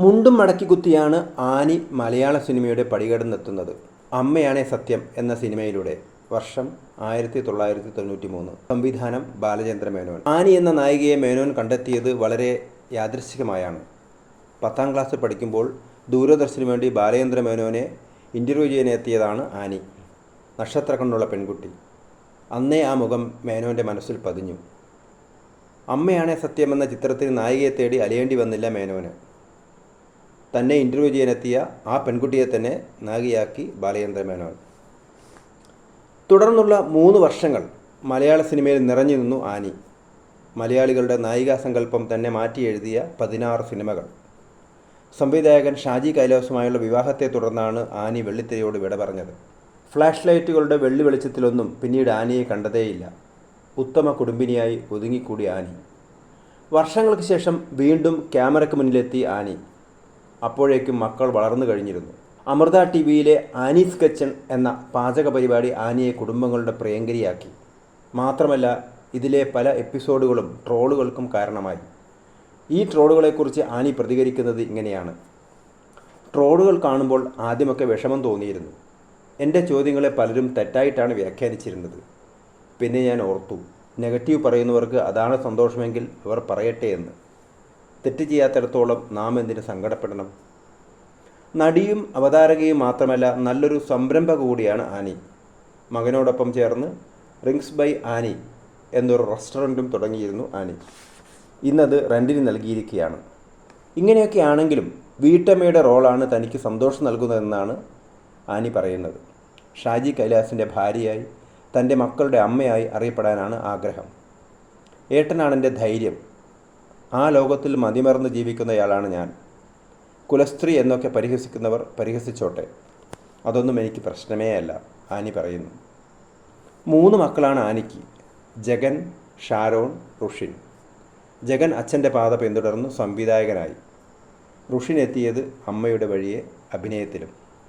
മുണ്ടും മടക്കി കുത്തിയാണ് ആനി മലയാള സിനിമയുടെ പടികടന്നെത്തുന്നത്. അമ്മയാണേ സത്യം എന്ന സിനിമയിലൂടെ. വർഷം ആയിരത്തി തൊള്ളായിരത്തി തൊണ്ണൂറ്റി മൂന്ന് സംവിധാനം ബാലചന്ദ്ര മേനോൻ. ആനി എന്ന നായികയെ മേനോൻ കണ്ടെത്തിയത് വളരെ യാദൃശ്ചികമായാണ്. പത്താം ക്ലാസ് പഠിക്കുമ്പോൾ ദൂരദർശന് വേണ്ടി ബാലചന്ദ്ര മേനോനെ ഇന്റർവ്യൂ ചെയ്യാനെത്തിയതാണ് ആനി നക്ഷത്ര കണ്ണുള്ള പെൺകുട്ടി. അന്നേ ആ മുഖം മേനോന്റെ മനസ്സിൽ പതിഞ്ഞു. അമ്മയാണേ സത്യമെന്ന ചിത്രത്തിന് നായികയെ തേടി അലയേണ്ടി വന്നില്ല മേനോന്. തന്നെ ഇന്റർവ്യൂ ചെയ്യാനെത്തിയ ആ പെൺകുട്ടിയെ തന്നെ നായികയാക്കി ബാലചന്ദ്ര മേനോൻ. തുടർന്നുള്ള മൂന്ന് വർഷങ്ങൾ മലയാള സിനിമയിൽ നിറഞ്ഞു നിന്നു ആനി. മലയാളികളുടെ നായികാ സങ്കല്പം തന്നെ മാറ്റി എഴുതിയ പതിനാറ് സിനിമകൾ. സംവിധായകൻ ഷാജി കൈലാസുമായുള്ള വിവാഹത്തെ തുടർന്നാണ് ആനി വെള്ളിത്തിരയോട് വിട പറഞ്ഞത്. ഫ്ലാഷ് ലൈറ്റുകളുടെ വെള്ളി വെളിച്ചത്തിലൊന്നും പിന്നീട് ആനിയെ കണ്ടതേയില്ല. ഉത്തമ കുടുംബിനിയായി ഒതുങ്ങിക്കൂടി ആനി. വർഷങ്ങൾക്ക് ശേഷം വീണ്ടും ക്യാമറയ്ക്ക് മുന്നിലെത്തി ആനി. അപ്പോഴേക്കും മക്കൾ വളർന്നു കഴിഞ്ഞിരുന്നു. അമൃത ടി വിയിലെ ആനീസ് കിച്ചൺ എന്ന പാചക പരിപാടി ആനിയെ കുടുംബങ്ങളുടെ പ്രിയങ്കരിയാക്കി. മാത്രമല്ല ഇതിലെ പല എപ്പിസോഡുകളും ട്രോളുകൾക്കും കാരണമായി. ഈ ട്രോളുകളെക്കുറിച്ച് ആനി പ്രതികരിക്കുന്നത് ഇങ്ങനെയാണ്. ട്രോളുകൾ കാണുമ്പോൾ ആദ്യമൊക്കെ വിഷമം തോന്നിയിരുന്നു. എന്റെ ചോദ്യങ്ങളെ പലരും തെറ്റായിട്ടാണ് വ്യാഖ്യാനിച്ചിരുന്നത്. പിന്നെ ഞാൻ ഓർത്തു നെഗറ്റീവ് പറയുന്നവർക്ക് അതാണ് സന്തോഷമെങ്കിൽ അവർ പറയട്ടെ എന്ന്. തെറ്റ് ചെയ്യാത്തിടത്തോളം നാം എന്തിന് സങ്കടപ്പെടണം? നടിയും അവതാരകയും മാത്രമല്ല നല്ലൊരു സംരംഭ കൂടിയാണ് ആനി. മകനോടൊപ്പം ചേർന്ന് റിങ്സ് ബൈ ആനി എന്നൊരു റെസ്റ്റോറന്റും തുടങ്ങിയിരുന്നു ആനി. ഇന്നത് റെന്റിന് നൽകിയിരിക്കുകയാണ്. ഇങ്ങനെയൊക്കെ ആണെങ്കിലും വീട്ടമ്മയുടെ റോളാണ് തനിക്ക് സന്തോഷം നൽകുന്നതെന്നാണ് ആനി പറയുന്നത്. ഷാജി കൈലാസിന്റെ ഭാര്യയായി തന്റെ മക്കളുടെ അമ്മയായി അറിയപ്പെടാനാണ് ആഗ്രഹം. ഏട്ടനാണെന്റെ ധൈര്യം. ആ ലോകത്തിൽ മതിമറന്ന് ജീവിക്കുന്നയാളാണ് ഞാൻ. കുലസ്ത്രീ എന്നൊക്കെ പരിഹസിക്കുന്നവർ പരിഹസിച്ചോട്ടെ. അതൊന്നും എനിക്ക് പ്രശ്നമേ അല്ല ആനി പറയുന്നു. മൂന്ന് മക്കളാണ് ആനിക്ക് ജഗൻ ഷാരോൺ റുഷിൻ. ജഗൻ അച്ഛന്റെ പാത പിന്തുടർന്ന് സംവിധായകനായി. റുഷിൻ എത്തിയത് അമ്മയുടെ വഴിയെ അഭിനയത്തിലും.